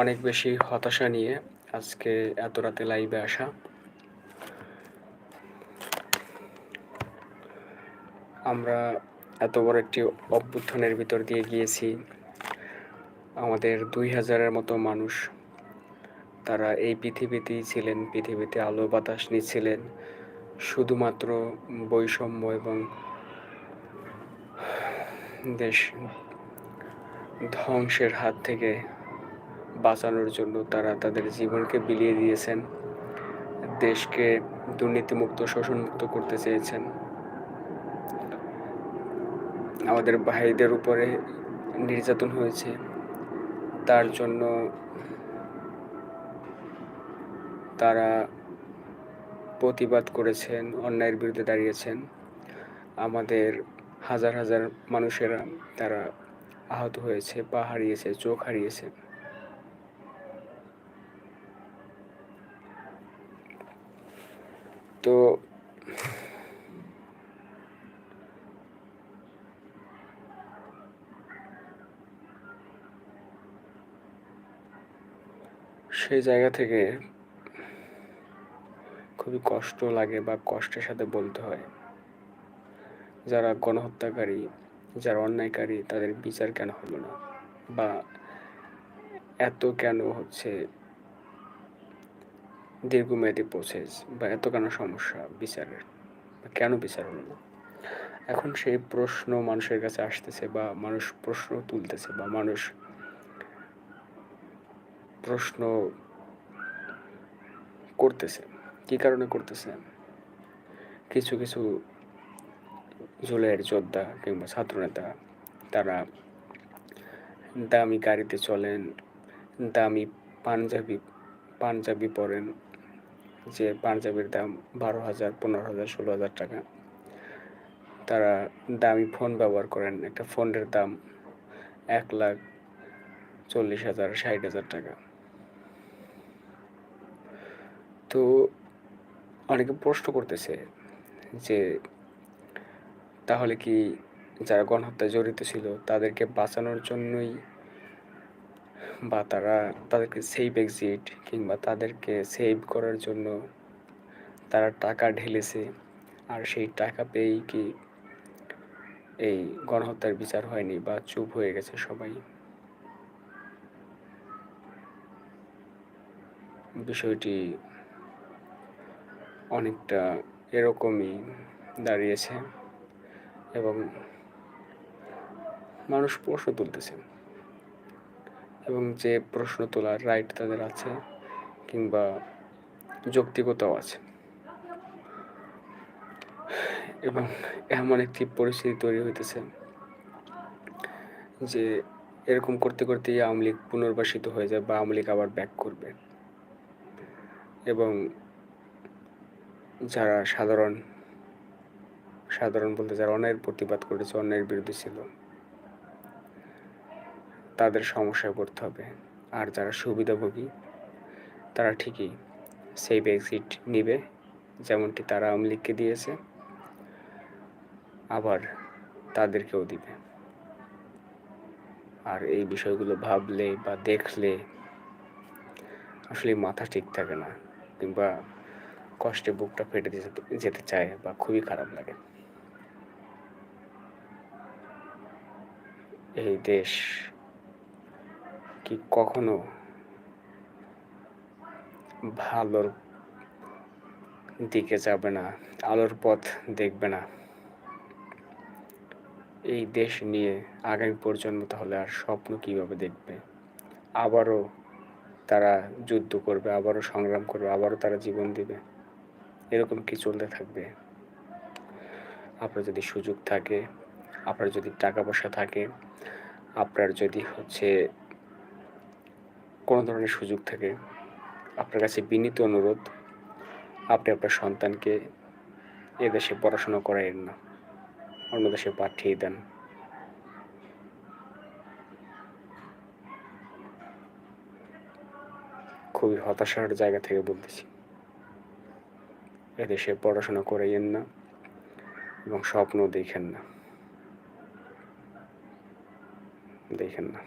অনেক বেশি হতাশা নিয়ে আজকে এত রাতে লাইভে আসা। আমরা এত বড় একটি অভ্যুত্থানের ভিতর দিয়ে গিয়েছি। আমাদের দুই হাজারের মতো মানুষ, তারা এই পৃথিবীতেই ছিলেন, পৃথিবীতে আলো, বাতাস নিচ্ছিলেন। শুধুমাত্র বৈষম্য এবং দেশ ধ্বংসের হাত থেকে বাঁচানোর জন্য তারা তাদের জীবনকে বিলিয়ে দিয়েছেন, দেশকে দুর্নীতিমুক্ত, শোষণমুক্ত করতে চেয়েছেন। আমাদের ভাইদের উপরে নির্যাতন হয়েছে। তার জন্য তারা প্রতিবাদ করেছেন, অন্যায়ের বিরুদ্ধে দাঁড়িয়েছেন। আমাদের হাজার হাজার মানুষেরা তারা আহত হয়েছে, পা হারিয়েছে, চোখ হারিয়েছে। তো সেই জায়গা থেকে খুবই কষ্ট লাগে বা কষ্টের সাথে বলতে হয়। যারা গণহত্যাকারী, যারা অন্যায়কারী, তাদের বিচার কেন হলো না? বা এত কেন হচ্ছে দীর্ঘমেয়াদী প্রসেস বা এত কেন সমস্যা? বিচারের। বা কেন বিচার হলো না? এখন সেই প্রশ্ন মানুষের কাছে আসতেছে বা মানুষ প্রশ্ন তুলতেছে বা মানুষ প্রশ্ন করতেছে। কি কারণে করতেছে? কিছু কিছু জুলাইয়ের যোদ্ধা কিংবা ছাত্রনেতা, তারা দামি গাড়িতে চলেন, দামি পাঞ্জাবি পাঞ্জাবি পরেন যে পাঞ্জাবির দাম বারো হাজার, পনেরো হাজার, ষোলো হাজার টাকা। তারা দামি ফোন ব্যবহার করেন। একটা ফোনের দাম এক লাখ চল্লিশ হাজার, ষাট হাজার টাকা। তো অনেকে প্রশ্ন করতেছে যে, তাহলে কি যারা গণহত্যায় জড়িত ছিল তাদেরকে বাঁচানোর জন্যই বা তারা তাদেরকে সেভ এক্সিট কিংবা তাদেরকে সেভ করার জন্য তারা টাকা ঢেলেছে। আর সেই টাকা পেয়েই কি এই গণহত্যার বিচার হয়নি বা চুপ হয়ে গেছে সবাই? বিষয়টি অনেকটা এরকমই দাঁড়িয়েছে এবং মানুষ প্রশ্ন তুলতেছে। এবং যে প্রশ্ন তোলার রাইট তাদের আছে কিংবা যৌক্তিকতাও আছে। এবং এমন একটি পরিস্থিতি তৈরি হইতেছে যে এরকম করতে করতেই আওয়ামী লীগ পুনর্বাসিত হয়ে যায় বা আওয়ামী লীগ আবার ব্যাক করবে। এবং যারা সাধারণ সাধারণ বলতে যারা অন্যায়ের প্রতিবাদ করেছে, অন্যায়ের বিরুদ্ধে ছিল তাদের সমস্যায় পড়তে হবে। আর যারা সুবিধাভোগী, তারা ঠিকই সেভ এক্সিট নিবে, যেমনটি তারা আওয়ামী লীগকে দিয়েছে। আবার তাদেরকেও দিবে। আর এই বিষয়গুলো ভাবলে বা দেখলে আসলে মাথা ঠিক থাকে না, কিংবা কষ্টে বুকটা ফেটে যেতে চায় বা খুবই খারাপ লাগে। এই দেশ কি কখনো ভালোর দিকে যাবে না, আলোর পথ দেখবে না। এই দেশ নিয়ে আগামী প্রজন্ম তাহলে আর স্বপ্ন কীভাবে দেখবে? আবারও তারা যুদ্ধ করবে, আবারও সংগ্রাম করবে, আবারও তারা জীবন দিবে। এরকম কি চলতে থাকবে? আপনার যদি সুযোগ থাকে, আপনার যদি টাকা পয়সা থাকে, আপনার যদি হচ্ছে কোনো ধরনের সুযোগ থাকে, আপনার কাছে বিনীত অনুরোধ, আপনি আপনার সন্তানকে এদেশে পড়াশোনা করাইন না, অন্য দেশে পাঠিয়ে দেন। খুবই হতাশার জায়গা থেকে বলতেছি এদেশে পড়াশোনা করাইয়েন না এবং স্বপ্ন দেখেন না। দেখেন না।